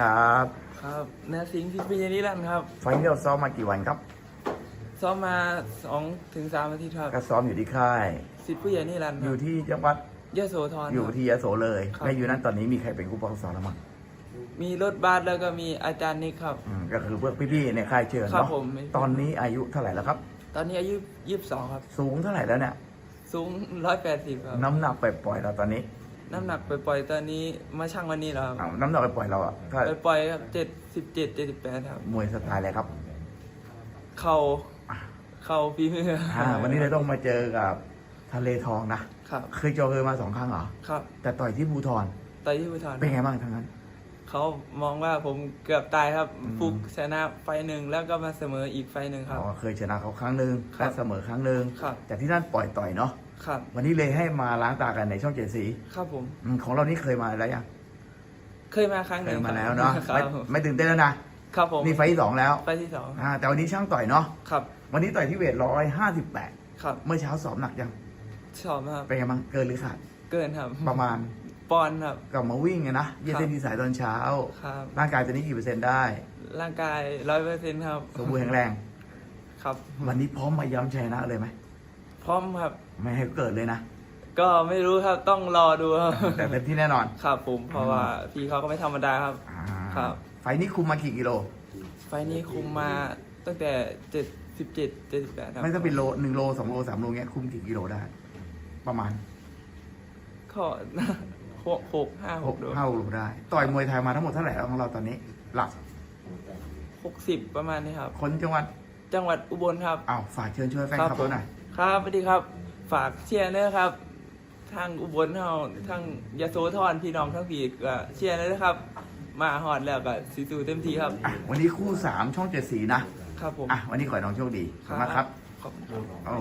ครับครับนาสิงห์พิพิยนิรันดร์ครับ ไฟล์นี้เราซ้อมมากี่วันครับ ซ้อมมาสองถึงสามอาทิตย์ครับก็ซ้อมอยู่ที่ค่าย สิทธิ์ผู้ใหญ่นิรันดร์คอรับยู่ที่จังหวัดยโสธรอยู่ครับที่ยโสเลยครับ และอยู่นั้นตอนนี้มีใครเป็นผู้ปกครองสอนแล้วมั้งมีรถบัสแล้วก็มีอาจารย์นิกครับ อืมก็คือพวกพี่ๆในค่ายเชิญครับเนาะผม ตอนนี้อายุเท่าไหร่แล้วครับ ตอนนี้อายุยี่สิบสองครับ สูงเท่าไหร่แล้วเนี่ย สูงร้อยแปดสิบครับน้ำหนักไปปล่อยๆเราตอนนี้ น้ำหนักไปปล่อยๆตอนนี้มาช่างวันนี้แล้วครับอ้าวน้ำหนักไปปล่อยๆเราอะถ้าไปปล่อยๆครับเจ็ดสิบเจ็ดเจ็ดสิบแปดครับ มวยสไตล์อะไรครับเข่าเข่าฝีมืออ่าวันนี้เราต้องมาเจอกับทะเลทองนะครับ เคยเจอเคยมาสองครั้งเหรอครับแต่ต่อยที่ภูทรต่อยที่ภูทรเป็นไงบ้างทั้งนั้น เขามองว่าผมเกือบตายครับอืม ฟุกชนะไฟล์หนึ่งแล้วก็มาเสมออีกไฟล์หนึ่งครับ อ๋อเคยชนะเขาครั้งหนึ่งครับ และเสมอครั้งหนึ่งครับ แต่ที่นั่นปล่อยต่อยเนาะ ครับ วันนี้เลยให้มาล้างตากันในช่องเจ็ดสีครับผมอืมของเรานี่เคยมาแล้วยังเคยมาครั้งหเคนึ่ยงมาครับแล้วเนาะครัไม่บไม่ตื่นเต้นแล้วนะครับผมนี่ไฟล์ที่สองแล้วไฟล์ที่สองอ่าแต่วันนี้ช่างต่อยเนาะครับวันนี้ต่อยที่เวทร้อยห้าสิบแปดครับเมื่อเช้าสอบหนักยังชอบมากเป็นไงบ้างเกินหรือขาดเกินครับประมาณปอนด์ครับ ก็มาวิ่งไงนะยืดเส้นครับดีสายตอนเช้า ครับ ร่างกายตอนนี้กี่เปอร์เซ็นต์ได้ร่างกายร้อยเปอร์เซ็นต์ครับสมบูรณ์แข็งแรง ครับ วันนี้พร้อมมาย้ำชัยชนะเลยไหม พร้อมครับ ไม่ให้เกิดเลยนะ ก็ไม่รู้ครับต้องรอดูครับแต่เต็มที่แน่นอน ครับผมเพราะว่าพี่เขาก็ไม่ธรรมดาครับ อ่าครับ ไฟล์นี้คุมมากี่กิโล ไฟล์นี้คุมมาตั้งแต่เจ็ดสิบเจ็ดเจ็ดสิบแปดครับไม่ต้องเป็นโลหนึ่งโลสองโลสามโลเงี้ยคุมกี่กิโลได้ ประมาณก็ หกหกห้าหหกกดูห้าโลได้ ต่อยมวยไทยมาทั้งหมดเท่าไหร่แล้วของเราตอนนี้ หลักหกสิบประมาณนี้ครับ คนจังหวัด จังหวัดอุบลครับ อ้าวฝากเชิญช่วยแฟนคลับผเรามหน่อยครับสวัสดีครับ ฝากเชียร์ด้วยครับ ทางอุบลเฮาทางยโสธรพี่น้องทั้งผีก็เชียร์ด้วยนะครับ มาหอดแล้วก็สิสูเต็มที่ครับ อะวันนี้คู่สามช่องเจ็ดสีนะ ครับผม อะวันนี้ขอให้น้องโชคดีขอบคุณมากครับ ขอบคุณครับ เอา